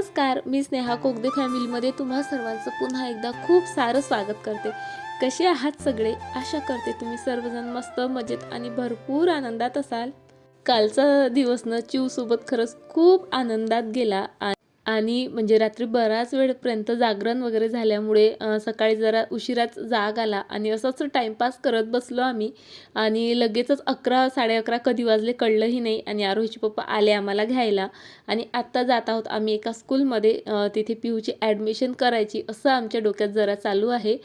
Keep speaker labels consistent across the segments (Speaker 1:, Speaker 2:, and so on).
Speaker 1: नमस्कार मी स्नेहा कोगदे फॅमिलीमध्ये तुम्हा सर्वांचं पुन्हा एकदा खूप सारं स्वागत करते. कसे आहात सगळे? आशा करते तुम्ही सर्वजण मस्त मजेत आणि भरपूर आनंदात असाल. कालचा दिवस न चिवसोबत खरंच खूप आनंदात गेला आणि म्हणजे रात्री बराच वेळपर्यंत जागरण वगैरे झाल्यामुळे सकाळी जरा उशिराच जाग आला आणि असंच टाईमपास करत बसलो आम्ही. आणि लगेचच अकरा साडे अकरा कधी वाजले कळलंही नाही आणि आरोहीचे पप्पा आले आम्हाला घ्यायला. आणि आत्ता जात आहोत आम्ही एका स्कूलमध्ये तिथे पिऊची ॲडमिशन करायची असं आमच्या डोक्यात जरा चालू आहे.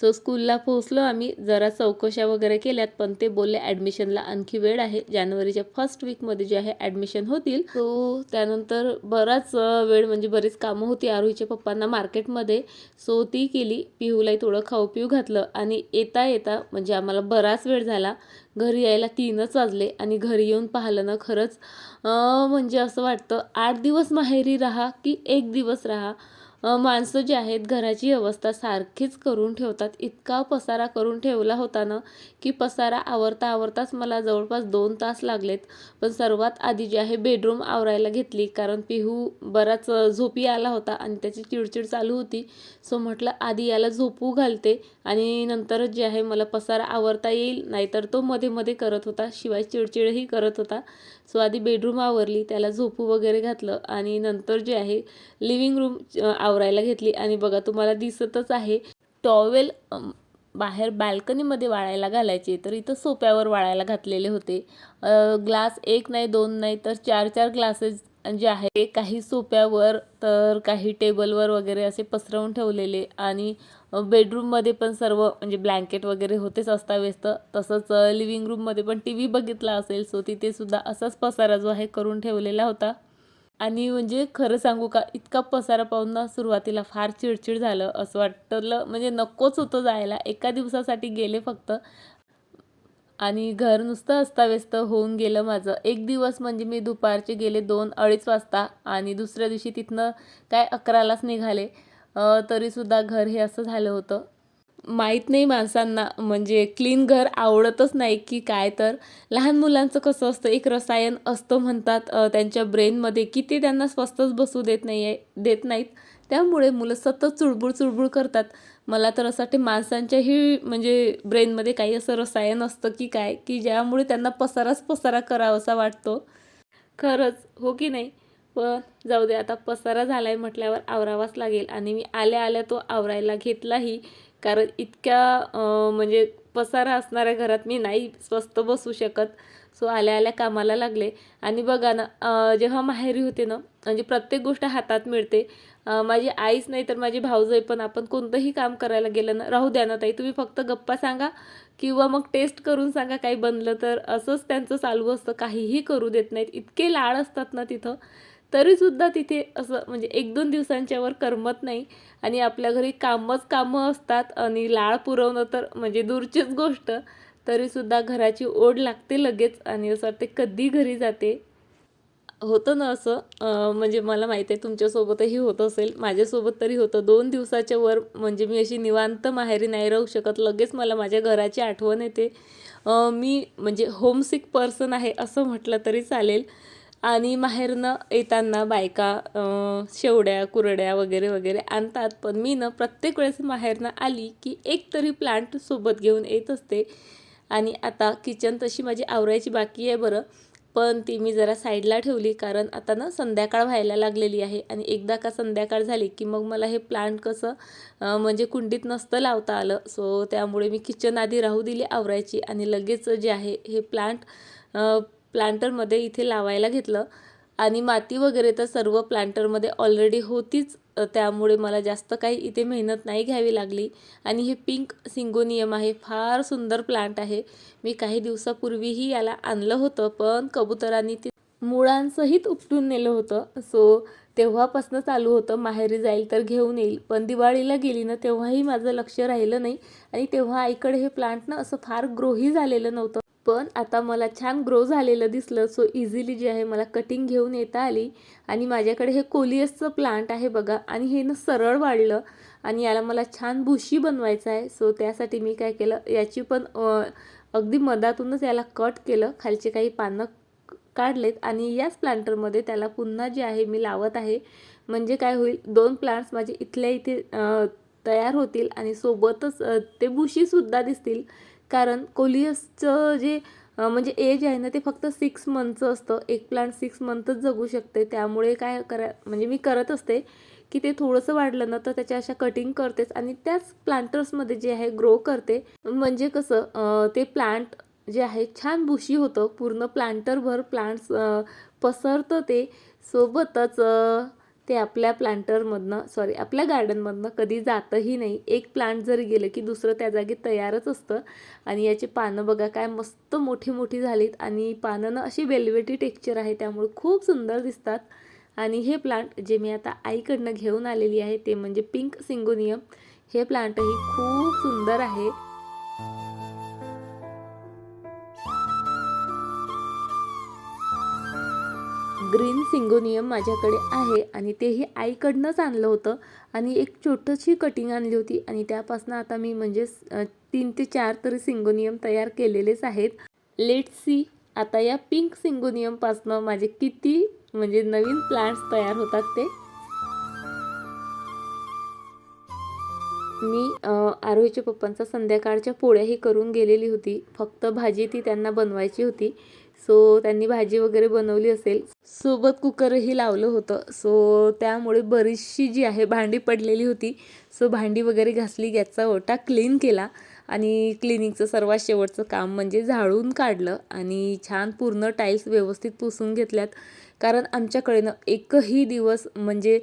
Speaker 1: सो स्कूलला पोहोचलो आम्ही जरा चौकशा वगैरे केल्यात पण ते बोलले ॲडमिशनला आणखी वेळ आहे. जानेवारीच्या फर्स्ट वीकमध्ये जे आहे ॲडमिशन होतील. सो त्यानंतर बराच अ, वेळ म्हणजे बरीच कामं होती. आरोहीच्या पप्पांना मार्केटमध्ये सो ती केली पिहूलाही थोडं खाऊ पिऊ घातलं आणि येता येता म्हणजे आम्हाला बराच वेळ झाला. घरी यायला तीनच वाजले आणि घरी येऊन पाहिलं ना खरंच म्हणजे असं वाटतं आठ दिवस माहेरी राहा की एक दिवस राहा. माणसं जी आहेत घराची अवस्था सारखीच करून ठेवतात. इतका पसारा करून ठेवला होता ना की पसारा आवरता आवरताच मला जवळपास दोन तास लागलेत. पण सर्वात आधी जे आहे बेडरूम आवरायला घेतली. कारण पिहू बराच झोपी आला होता आणि त्याची चिडचिड चालू होती. सो म्हटलं आधी याला झोपू घालते आणि नंतरच जे आहे मला पसारा आवरता येईल. नाहीतर तो मध्ये मध्ये करत होता. शिवाय चिडचिडही करत होता. सो आधी बेडरूम आवरली त्याला झोपू वगैरे घातलं आणि नंतर जे आहे लिव्हिंग रूम आवरायला घेतली. आणि बघा तुम्हाला दिसतच आहे टॉवेल बाहेर बाल्कनीमध्ये वाळायला घालायचे. तर इथं सोप्यावर वाळायला घातलेले होते. ग्लास एक नाही दोन नाही तर चार चार ग्लासेस जे आहे काही सोप्यावर तर काही टेबलवर वगैरे असे पसरवून ठेवलेले आणि बेडरूममध्ये पण सर्व म्हणजे ब्लँकेट वगैरे होतेच अस्ताव्यस्त. तसंच लिव्हिंग रूममध्ये पण टी व्ही बघितला असेल सो तिथे सुद्धा असाच पसारा जो आहे करून ठेवलेला होता. आणि म्हणजे खरं सांगू का इतका पसारा पाहून ना सुरुवातीला फार चिडचिड झालं. असं वाटलं म्हणजे नकोच होतं जायला. एका दिवसासाठी गेले फक्त. आणि घर नुसतं अस्ताव्यस्त होऊन गेलं माझं. एक दिवस म्हणजे मी दुपारचे गेले दोन अडीच वाजता आणि दुसऱ्या दिवशी तिथनं काय अकरालाच निघाले. तरीसुद्धा घर हे असं झालं होतं. माहीत नाही माणसांना म्हणजे क्लीन घर आवडतच नाही की काय तर. लहान मुलांचं कसं असतं एक रसायन असतं म्हणतात त्यांच्या ब्रेनमध्ये की ते त्यांना स्वस्तच बसू देत नाही आहे देत नाहीत. त्यामुळे मुलं सतत चुळबुळ चुळबुळ करतात. मला तर असं वाटते माणसांच्याही म्हणजे ब्रेनमध्ये काही असं रसायन असतं की काय की ज्यामुळे त्यांना पसाराच पसारा करावासा वाटतो. खरंच हो की नाही? पण जाऊ दे आता पसारा झाला आहे म्हटल्यावर आवरावाच लागेल. आणि मी आल्या आल्या तो आवरायला घेतलाही. कारण इतक्या म्हणजे पसारा असणाऱ्या घरात मी नाही स्वस्त बसू शकत. सो आल्या आल्या कामाला लागले. आणि बघा ना जेव्हा माहेरी होते ना म्हणजे प्रत्येक गोष्ट हातात मिळते. माझी आईच नाही तर माझी भाऊजाई पण आपण कोणतंही काम करायला गेलं ना राहू द्या ना ताई तुम्ही फक्त गप्पा सांगा किंवा मग टेस्ट करून सांगा काही बनलं तर. असंच त्यांचं चालू असतं. काहीही करू देत नाहीत. इतके लाड असतात ना तिथं. तरीसुद्धा तिथे असं म्हणजे एक दोन दिवसांच्यावर करमत नाही. आणि आपल्या घरी कामच कामं असतात आणि लाळ पुरवणं तर म्हणजे दूरचीच गोष्ट. तरीसुद्धा घराची ओढ लागते लगेच आणि असं वाटते कधी घरी जाते. होतं ना असं म्हणजे मला माहिती आहे तुमच्यासोबतही होत असेल. माझ्यासोबत तरी होतं. दोन दिवसाच्या वर म्हणजे मी अशी निवांत माहेरी नाही राहू शकत. लगेच मला माझ्या घराची आठवण येते. मी म्हणजे होमसिक पर्सन आहे असं म्हटलं तरी चालेल. आणि माहेरनं येताना बायका शेवड्या कुरड्या वगैरे वगैरे आणतात. पण मी ना प्रत्येक वेळेस माहेरनं आली की एक तरी प्लांट सोबत घेऊन येत असते. आणि आता किचन तशी माझी आवरायची बाकी आहे बरं. पण ती मी जरा साईडला ठेवली कारण आता ना संध्याकाळ व्हायला लागलेली आहे. आणि एकदा का संध्याकाळ झाली की मग मला हे प्लांट कसं म्हणजे कुंडीत नसतं लावता आलं. सो त्यामुळे मी किचन आधी राहू दिली आवरायची आणि लगेच जे आहे हे प्लांट प्लांटरमध्ये इथे लावायला घेतलं. आणि माती वगैरे तर सर्व प्लांटरमध्ये ऑलरेडी होतीच. त्यामुळे मला जास्त काही इथे मेहनत नाही घ्यावी लागली. आणि हे पिंक सिंगोनियम आहे फार सुंदर प्लांट आहे. मी काही दिवसापूर्वीही याला आणलं होतं पण कबुतरांनी ते मुळांसहित उपटून नेलं होतं. सो तेव्हापासनं चालू होतं. माहेरी जाईल तर घेऊन येईल. पण दिवाळीला गेली ना तेव्हाही माझं लक्ष राहिलं नाही. आणि तेव्हा आईकडे हे प्लांट ना असं फार ग्रोही झालेलं नव्हतं. पण आता मला छान ग्रो झालेलं दिसलं. सो इझिली जे आहे मला कटिंग घेऊन येता आली. आणि माझ्याकडे हे कोलियसचं प्लांट आहे बघा. आणि हे ना सरळ वाढलं. आणि याला मला छान भुशी बनवायचं आहे. सो त्यासाठी मी काय केलं? याची पण अगदी मधातूनच याला कट केलं. खालचे काही पानं काढलेत. आणि याच प्लांटरमध्ये त्याला पुन्हा जे आहे मी लावत आहे. म्हणजे काय होईल? दोन प्लांट्स माझे इथल्या इथे तयार होतील. आणि सोबतच ते बुशीसुद्धा दिसतील. कारण कोलियसचं जे म्हणजे एज आहे ना ते फक्त सिक्स मंथचं असतं. एक प्लांट सिक्स मंथच जगू शकते. त्यामुळे काय करा म्हणजे मी करत असते की ते थोडंसं वाढलं ना तर त्याच्या अशा कटिंग करतेच. आणि त्याच प्लांटर्समध्ये जे आहे ग्रो करते. म्हणजे कसं ते प्लांट जे आहे छान बुशी होतं. पूर्ण प्लांटरभर प्लांट्स पसरतं ते. सोबतच ते आपल्या प्लांटरमधनं सॉरी आपल्या गार्डनमधनं कधी जातंही नाही. एक प्लांट जरी गेलं की दुसरं त्या जागी तयारच असतं आणि याची पानं बघा काय मस्त मोठी मोठी झालीत आणि पानं ना अशी वेलवेटी टेक्चर आहे त्यामुळे खूप सुंदर दिसतात. आणि हे प्लांट जे मी आता आईकडनं घेऊन आलेली आहे ते म्हणजे पिंक सिंगोनियम. हे प्लांटही खूप सुंदर आहे. ग्रीन सिंगोनियम माझ्याकडे आहे आणि तेही आईकडनंच आणलं होतं. आणि एक छोटंशी कटिंग आणली होती आणि त्यापासून आता मी म्हणजे तीन ते चार तरी सिंगोनियम तयार केलेलेच आहेत. लेट सी आता या पिंक सिंगोनियमपासनं माझे किती म्हणजे नवीन प्लांट्स तयार होतात ते. मी आरोहीच्या पप्पांचा संध्याकाळच्या पोळ्याही करून गेलेली होती. फक्त भाजी ती त्यांना बनवायची होती. सो त्यांनी भाजी वगैरे बनवली असेल. सोबत कुकरही लावलं होतं. सो त्यामुळे बरीचशी जी आहे भांडी पडलेली होती. सो भांडी वगैरे घासली गॅसचा ओटा क्लीन केला. आणि क्लिनिंगचं सर्वात शेवटचं काम म्हणजे झाडून काढलं. आणि छान पूर्ण टाईल्स व्यवस्थित पुसून घेतल्यात. कारण आमच्याकडे ना एकही दिवस म्हणजे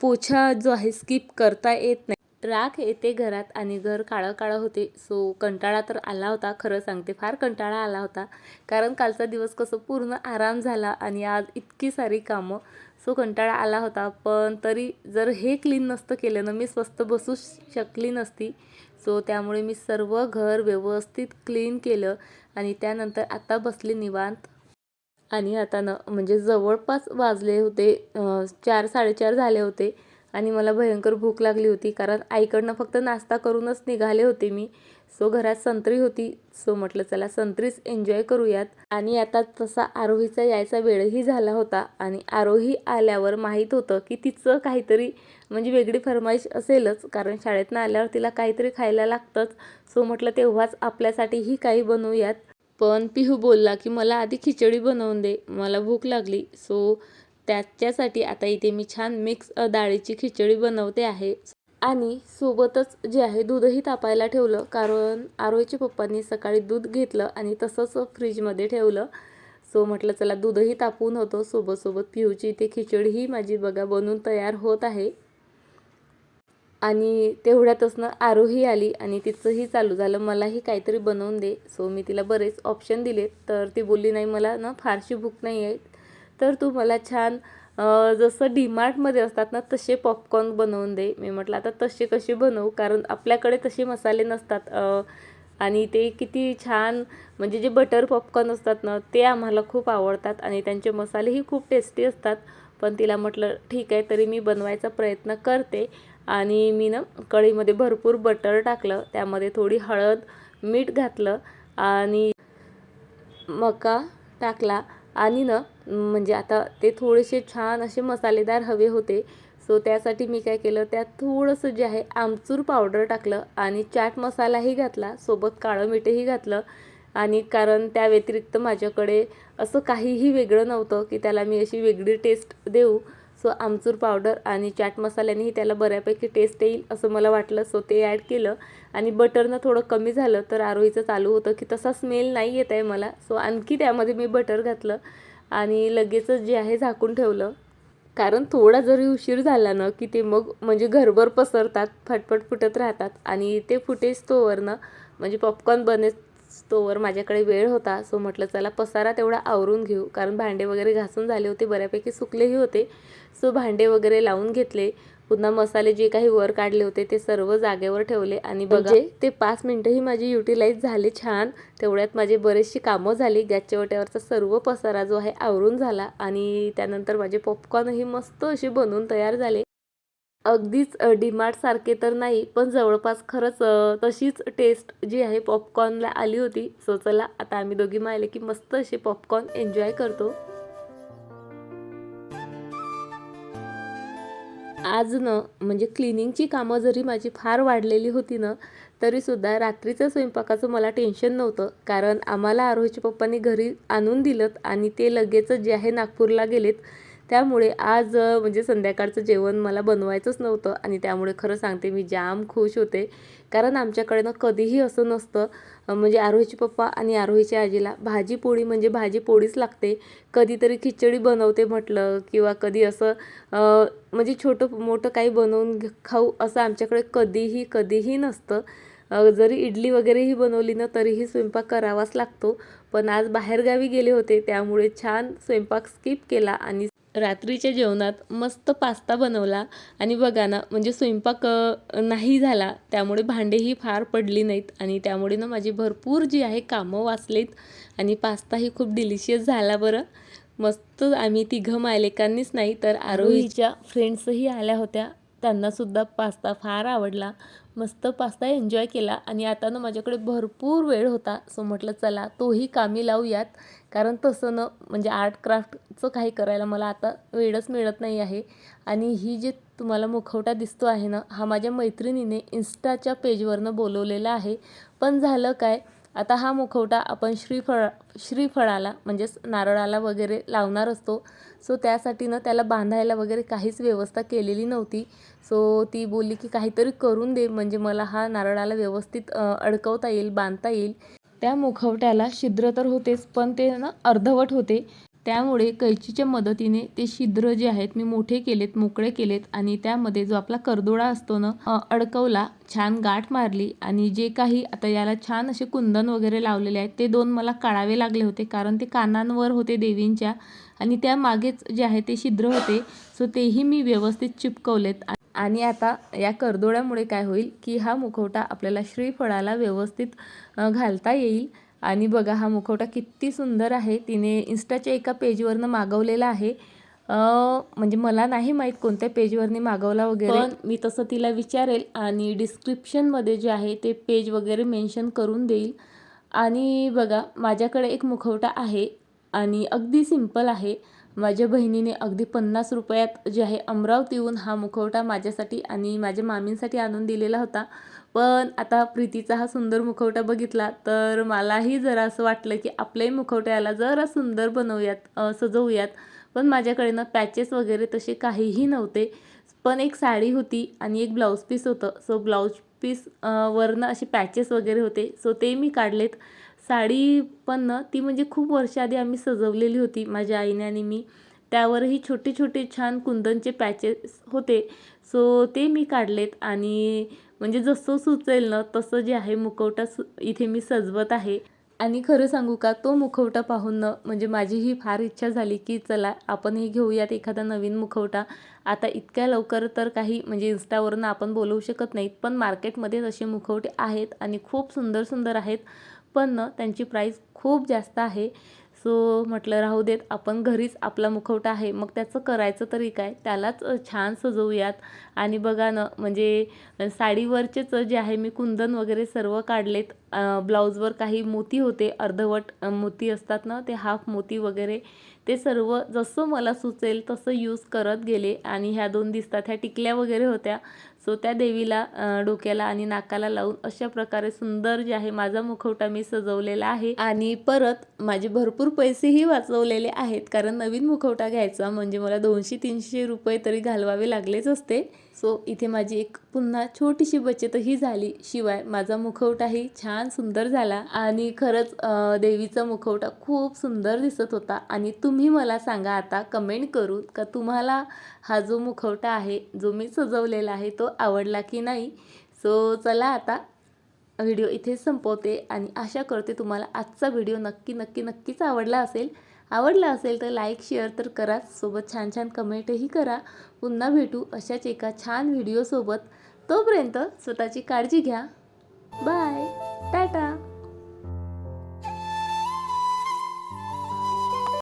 Speaker 1: पोछा जो आहे स्किप करता येत नाही. राख येते घरात आणि घर काळं काळं होते. सो कंटाळा तर आला होता खरं सांगते. फार कंटाळा आला होता. कारण कालचा दिवस कसं पूर्ण आराम झाला आणि आज इतकी सारी कामं. सो कंटाळा आला होता. पण तरी जर हे क्लीन नसतं केलं ना मी स्वस्त बसू शकली नसती. सो त्यामुळे मी सर्व घर व्यवस्थित क्लीन केलं आणि त्यानंतर आता बसले निवांत. आणि आता ना म्हणजे जवळपास वाजले होते चार साडेचार झाले होते. आणि मला भयंकर भूक लागली होती कारण आईकडनं फक्त नाश्ता करूनच निघाले होते मी. सो घरात संत्री होती. सो म्हटलं चला संत्रीच एन्जॉय करूयात. आणि आता तसा आरोहीचा यायचा वेळही झाला होता आणि आरोही आल्यावर माहीत होतं की तिचं काहीतरी म्हणजे वेगळी फरमाईश असेलच कारण शाळेतनं आल्यावर तिला काहीतरी खायला लागतंच. सो म्हटलं तेव्हाच आपल्यासाठीही काही बनवूयात. पण पिहू बोलला की मला आधी खिचडी बनवून दे मला भूक लागली. सो त्याच्यासाठी आता इथे मी छान मिक्स डाळीची खिचडी बनवते आहे. आणि सोबतच जे आहे दूधही तापायला ठेवलं. कारण आरोहीच्या पप्पांनी सकाळी दूध घेतलं आणि तसंच फ्रीजमध्ये ठेवलं. सो म्हटलं चला दूधही तापून होतो. सोबतसोबत पिऊची इथे खिचडीही माझी बघा बनून तयार होत आहे. आणि तेवढ्यातच ना आरोही आली आणि तिचंही चालू झालं. मलाही काहीतरी बनवून दे. सो मी तिला बरेच ऑप्शन दिले तर ती बोलली नाही मला ना फारशी भूक नाही आहे तर तू मला छान जसं डीमार्टमध्ये असतात ना तसे पॉपकॉर्न बनवून दे. मी म्हटलं आता तसे कसे बनवू? कारण आपल्याकडे तसे मसाले नसतात आणि ते किती छान म्हणजे जे बटर पॉपकॉर्न असतात ना ते आम्हाला खूप आवडतात आणि त्यांचे मसालेही खूप टेस्टी असतात. पण तिला म्हटलं ठीक आहे तरी मी बनवायचा प्रयत्न करते. आणि मी ना कढईमध्ये भरपूर बटर टाकलं. त्यामध्ये थोडी हळद मीठ घातलं आणि मका टाकला. आणि ना म्हणजे आता ते थोडेसे छान असे मसालेदार हवे होते. सो त्यासाठी मी काय केलं त्यात थोडंसं जे आहे आमचूर पावडर टाकलं आणि चाट मसालाही घातला सोबत काळं मिठही घातलं. आणि कारण त्या व्यतिरिक्त माझ्याकडे असं काहीही वेगळं नव्हतं की त्याला मी अशी वेगळी टेस्ट देऊ. सो आमचूर पावडर आणि चाट मसाल्यानेही त्याला बऱ्यापैकी टेस्ट येईल असं मला वाटलं. सो ते ॲड केलं. आणि बटरनं थोडं कमी झालं तर आरोहीचं चालू होतं की तसा स्मेल नाही येत आहे मला. सो आणखी त्यामध्ये मी बटर घातलं. आणि लगेचच जे आहे झाकून ठेवलं. कारण थोडा जरी उशीर झाला ना की ते मग म्हणजे घरभर पसरतात फटफट फुटत राहतात. आणि ते फुटेज तोवरनं म्हणजे पॉपकॉर्न बनेच तोवर माझ्याकडे वेळ होता. सो म्हटलं चला पसारा तेवढा आवरून घेऊ. कारण भांडे वगैरे घासून झाले होते बऱ्यापैकी सुकलेही होते. सो भांडे वगैरे लावून घेतले. पुन्हा मसाले जे काही वर काढले होते ते सर्व जागेवर ठेवले. आणि बघा ते पाच मिनटंही माझी युटिलाइज झाले छान. तेवढ्यात माझी बरेचशी कामं झाली. गॅसच्या ओट्यावरचा सर्व पसारा जो आहे आवरून झाला. आणि त्यानंतर माझे पॉपकॉर्नही मस्त असे बनवून तयार झाले. अगदीच डीमार्ट सारखे तर नाही पण जवळपास खरंच तशीच टेस्ट जी आहे पॉपकॉर्नला आली होती. सो चला आता आम्ही दोघी मायले की मस्त असे पॉपकॉर्न एन्जॉय करतो. आज न म्हणजे क्लिनिंगची कामं जरी माझी फार वाढलेली होती ना तरीसुद्धा रात्रीचं स्वयंपाकाचं मला टेन्शन नव्हतं. कारण आम्हाला आरोहीच्या पप्पांनी घरी आणून दिलं आणि ते लगेच जे आहे नागपूरला गेलेत. त्यामुळे आज म्हणजे संध्याकाळचं जेवण मला बनवायचंच नव्हतं. आणि त्यामुळे खरं सांगते मी जाम खुश होते. कारण आमच्याकडे ना कधीही असं नसतं. म्हणजे आरोहीचे पप्पा आणि आरोहीच्या आजीला भाजी पोळी म्हणजे भाजी पोळीच लागते. कधीतरी खिचडी बनवते म्हटलं किंवा कधी असं म्हणजे छोटं मोठं काही बनवून घ- खाऊ असं आमच्याकडे कधीही कधीही नसतं. जरी इडली वगैरेही बनवली ना तरीही स्वयंपाक करावाच लागतो. पण आज बाहेरगावी गेले होते त्यामुळे छान स्वयंपाक स्किप केला आणि रात्रीच्या जेवणात मस्त पास्ता बनवला आणि बघा ना म्हणजे स्वयंपाक नाही झाला त्यामुळे भांडेही फार पडली नाहीत आणि त्यामुळे ना माझी भरपूर जी आहे कामं वाचलीत आणि पास्ताही खूप डिलिशियस झाला बरं. मस्त आम्ही तिघं मायलेकांनीच नाही तर आरोहीच्या फ्रेंड्सही आल्या होत्या. त्यांनासुद्धा पास्ता फार आवडला. मस्त पास्ता एन्जॉय केला आणि आता ना माझ्याकडे भरपूर वेळ होता. सो म्हटलं चला तोही कामी लावूयात. कारण तसं न म्हणजे आर्ट क्राफ्टचं काही करायला मला आता वेळच मिळत नाही आहे. आणि ही जे तुम्हाला मुखवटा दिसतो आहे ना हा माझ्या मैत्रिणीने इन्स्टाच्या पेजवरनं बोलवलेला आहे. पण झालं काय आता हा मुखवटा आपण श्रीफळ श्रीफळाला म्हणजेच नारळाला वगैरे लावणार असतो. सो त्यासाठी ना त्याला बांधायला वगैरे काहीच व्यवस्था केलेली नव्हती. सो ती बोलली की काहीतरी करून दे म्हणजे मला हा नारळाला व्यवस्थित अडकवता येईल बांधता येईल. त्या मुखवट्याला छिद्र तर होतेच पण ते ना अर्धवट होते. त्यामुळे कैचीच्या मदतीने ते छिद्र जे आहेत मी मोठे केलेत मोकळे केलेत आणि त्यामध्ये जो आपला करदोडा असतो ना अडकवला छान गाठ मारली आणि जे काही आता याला छान असे कुंदन वगैरे लावलेले आहेत ते दोन मला काढावे लागले होते कारण ते कानांवर होते देवींच्या आणि त्या मागेच जे आहे ते छिद्र होते. सो तेही मी व्यवस्थित चिपकवलेत आणि आता या करदोड्यामुळे काय होईल की हा मुखवटा आपल्याला श्रीफळाला व्यवस्थित घालता येईल. आणि बघा हा मुखवटा किती सुंदर आहे. तिने इन्स्टाच्या एका पेजवरनं मागवलेला आहे. म्हणजे मला नाही माहीत कोणत्या पेजवरनी मागवला वगैरे. पण मी तसं तिला विचारेल आणि डिस्क्रिप्शनमध्ये जे आहे ते पेज वगैरे मेन्शन करून देईल. आणि बघा माझ्याकडे एक मुखवटा आहे आणि अगदी सिंपल आहे. माझ्या बहिणीने अगदी पन्नास रुपयात जे आहे अमरावतीहून हा मुखवटा माझ्यासाठी आणि माझ्या मामींसाठी आणून दिलेला होता. पण आता प्रीतीचा हा सुंदर मुखवटा बघितला तर मलाही जरा असं वाटलं की आपल्याही मुखवट्याला जरा सुंदर बनवूयात सजवूयात. पण माझ्याकडे ना पॅचेस वगैरे तसे काहीही नव्हते. पण एक साडी होती आणि एक ब्लाऊज पीस होतं. सो ब्लाऊज पीस वरनं असे पॅचेस वगैरे होते. सो ते मी काढलेत. साडी पण ना ती म्हणजे खूप वर्ष आधी आम्ही सजवलेली होती माझ्या आईने आणि मी. त्यावरही छोटे छोटे छान कुंदनचे पॅचेस होते. सो ते मी काढलेत आणि म्हणजे जसं सुचेल ना तसं जे आहे मुखवटा सु इथे मी सजवत आहे. आणि खरं सांगू का तो मुखवटा पाहून ना म्हणजे माझी ही फार इच्छा झाली की चला आपणही घेऊयात एखादा नवीन मुखवटा. आता इतक्या लवकर तर काही म्हणजे इन्स्टावरनं आपण बोलवू शकत नाहीत पण मार्केटमध्ये तसे मुखवटे आहेत आणि खूप सुंदर सुंदर आहेत. पण ना त्यांची प्राईस खूप जास्त आहे. सो म्हटलं राहू देत आपण घरीच आपला मुखवटा आहे मग त्याचं करायचं तरी काय? त्यालाच छान सजवूयात. आणि बघा ना म्हणजे साडीवरचेच जे आहे मी कुंदन वगैरे सर्व काढलेत. ब्लाऊजवर काही मोती होते अर्धवट मोती असतात ना ते हाफ मोती वगैरे ते सर्व जसं मला सुचेल तसं यूज करत गेले. आणि ह्या दोन दिसतात ह्या टिकल्या वगैरे होत्या. सो त्या देवीला डोक्याला आणि नाकाला लावून अशा प्रकारे सुंदर जे आहे माझा मुखवटा मी सजवलेला आहे. आणि परत माझे भरपूर पैसेही वाचवलेले आहेत कारण नवीन मुखवटा घ्यायचा म्हणजे मला दोनशे तीनशे रुपये तरी घालवावे लागलेच असते. सो इथे माझी एक पुन्हा छोटीशी बचतही झाली शिवाय माझा मुखवटाही छान सुंदर झाला. आणि खरंच देवीचा मुखवटा खूप सुंदर दिसत होता. आणि तुम्ही मला सांगा आता कमेंट करून का तुम्हाला हा जो मुखवटा आहे जो मी सजवलेला आहे तो आवडला की नाही. सो चला आता व्हिडिओ इथेच संपवते आणि आशा करते तुम्हाला आजचा व्हिडिओ नक्की नक्की नक्कीच आवडला असेल. आवडला असेल तर लाईक शेअर तर कराच सोबत छान छान कमेंटही करा. पुन्हा भेटू अशाच एका छान व्हिडिओसोबत तोपर्यंत स्वतःची काळजी घ्या. बाय टाटा